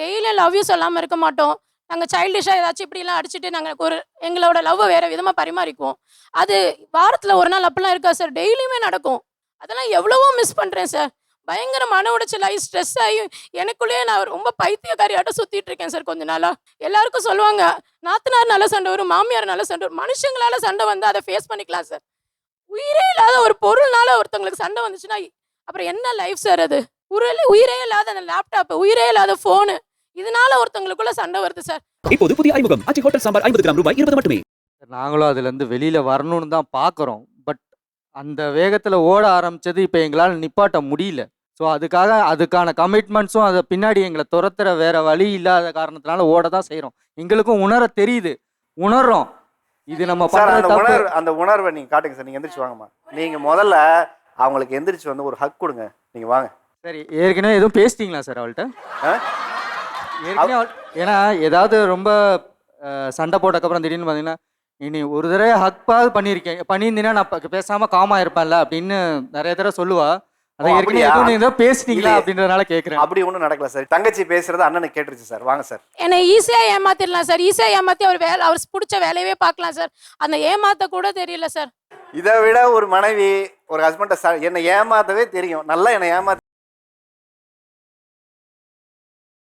டெய்லியும் love you சொல்லாமல் இருக்க மாட்டோம். நாங்கள் சைல்டிஷாக ஏதாச்சும் இப்படிலாம் அடிச்சுட்டு நாங்கள் ஒரு எங்களோட லவ்வை வேறு விதமாக பரிமாறிக்குவோம். அது வாரத்தில் ஒரு நாள் அப்படிலாம் இருக்கா சார் டெய்லியுமே நடக்கும். அதெல்லாம் எவ்வளவோ மிஸ் பண்ணுறேன் சார் பயங்கர மன உடைச்சல் ஆகி ஸ்ட்ரெஸ் ஆகி எனக்குள்ளேயே நான் ரொம்ப பைத்தியக்காரியாட்டம் சுற்றிட்டு இருக்கேன் சார் கொஞ்ச நாளாக எல்லாருக்கும் சொல்லுவாங்க நாத்தனார் நல்ல சண்டை வரும் மாமியார் நல்ல சண்டை வரும். மனுஷங்களால சண்டை வந்து அதை ஃபேஸ் பண்ணிக்கலாம் சார் உயிரே இல்லாத ஒரு பொருள்னால ஒருத்தவங்களுக்கு சண்டை வந்துச்சுன்னா அப்புறம் என்ன லைஃப் சார் அது? உயிரே உயிரே இல்லாத அந்த லேப்டாப்பு உயிரே இல்லாத ஃபோனு இதனால ஒருத்தவங்களுக்குள்ள சண்டை வருது சார். இப்போது புதிய அறிமுகம். அச்சி ஹோட்டல் சாம்பார் ஐம்பது கிராம் ரூபாய் இருபது மட்டுமே. நாங்களும் அதுலேருந்து வெளியில் வரணும்னு தான் பார்க்குறோம். பட் அந்த வேகத்தில் ஓட ஆரம்பிச்சது இப்போ எங்களால் நிப்பாட்ட முடியல. ஸோ அதுக்காக அதுக்கான கமிட்மெண்ட்ஸும் அதை பின்னாடி எங்களை துரத்துற வேற வழி இல்லாத காரணத்தினால ஓட தான் செய்கிறோம் எங்களுக்கும் உணர தெரியுது. உணர்றோம். இது நம்ம அந்த உணர்வு அந்த உணர்வை நீங்க காட்டுங்க சார். நீங்க எந்திரிச்சு வாங்கம்மா. நீங்க முதல்ல அவங்களுக்கு எந்திரிச்சு வந்து ஒரு ஹக் கொடுங்க. நீங்க வாங்க. சரி ஏற்கனவே எதுவும் பேசிட்டீங்களா சார் அவள்கிட்ட? ஆ? ஏற்கனவே ஏன்னா ஏதாவது ரொம்ப சண்டை போட்டக்கப்புறம் திடீர்னு பார்த்தீங்கன்னா இனி ஒரு தடவை ஹக்பாவது பண்ணியிருக்கேன் பண்ணியிருந்தீங்கன்னா நான் ப- பேசாம காமா இருப்பேன்ல அப்படின்னு நிறைய தடவை சொல்லுவா. அதை ஓ, ஏற்கனவே அப்படியா? எதுவும் நீங்க ஏதோ பேசிட்டீங்களா இல்லையே. அப்படின்றதுனால கேட்குறேன் அப்படி ஒன்றும் நடக்கல சார். தங்கச்சி பேசுறது அண்ணனுக்கு கேட்டுருச்சு சார். வாங்க சார். என்னை ஈஸியாக ஏமாத்திடலாம் சார். ஈஸியாக ஏமாற்றி அவர் வேலை அவர் பிடிச்ச வேலையவே பார்க்கலாம் சார். அந்த ஏமாத்த கூட தெரியல சார். இதை விட ஒரு மனைவி ஒரு ஹஸ்பண்டை என்னை ஏமாத்தவே தெரியும். நல்லா என்னை ஏமாத்த